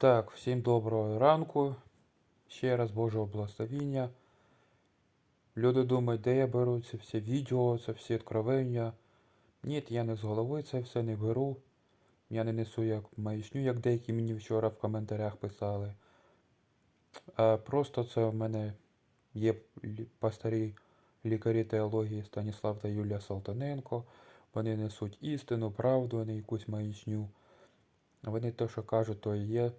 Так, всім доброго ранку. Ще раз Божого благословіння. Люди думають, де я беру це всі відео, це всі откровення. Ні, я не з голови це все не беру. Я не несу як маячню, як деякі мені вчора в коментарях писали. А просто це в мене є пастирі лікарі теології Станіслав та Юлія Салтаненко. Вони несуть істину, правду, а не якусь маячню. Вони те, що кажуть, то і є.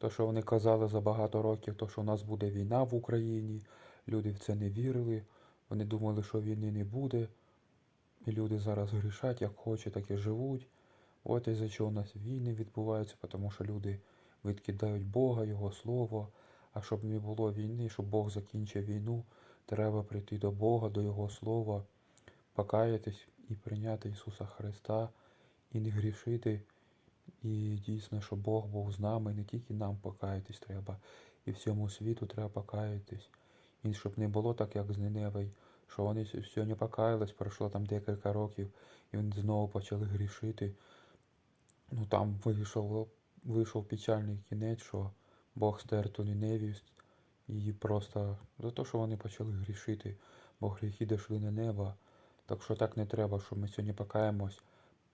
То, що вони казали за багато років, то, що у нас буде війна в Україні, люди в це не вірили, вони думали, що війни не буде. І люди зараз грішать, як хочуть, так і живуть. От із-за чого у нас війни відбуваються, тому що люди відкидають Бога, Його Слово. А щоб не було війни, щоб Бог закінчив війну, треба прийти до Бога, до Його Слова, покаятись і прийняти Ісуса Христа, і не грішити. І дійсно, що Бог був з нами, і не тільки нам покаятись треба, і всьому світу треба покаятись. І щоб не було так, як з Ниневой, що вони сьогодні покаялись, пройшло там декілька років, і вони знову почали грішити. Ну там вийшов, вийшов печальний кінець, що Бог стер ту Ніневію і просто за те, що вони почали грішити, бо гріхи дійшли на небо. Так що так не треба, що ми сьогодні покаємось,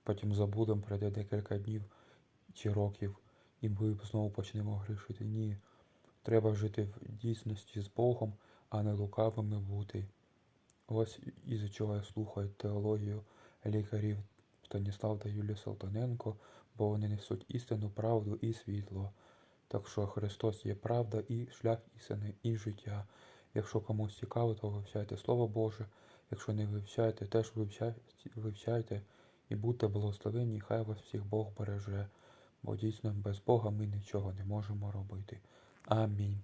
потім забудемо, пройде декілька днів чи років, і ми знову почнемо грішити. Ні. Треба жити в дійсності з Богом, а не лукавими бути. Ось із-за чого я слухаю теологію лікарів Станіслав та Юлія Салтаненко, бо вони несуть істину, правду і світло. Так що Христос є правда і шлях істини, і життя. Якщо комусь цікаво, то вивчайте Слово Боже. Якщо не вивчаєте, теж вивчайте, вивчайте і будьте благословенні, хай вас всіх Бог береже. Бо дійсно без Бога ми нічого не можемо робити. Амінь.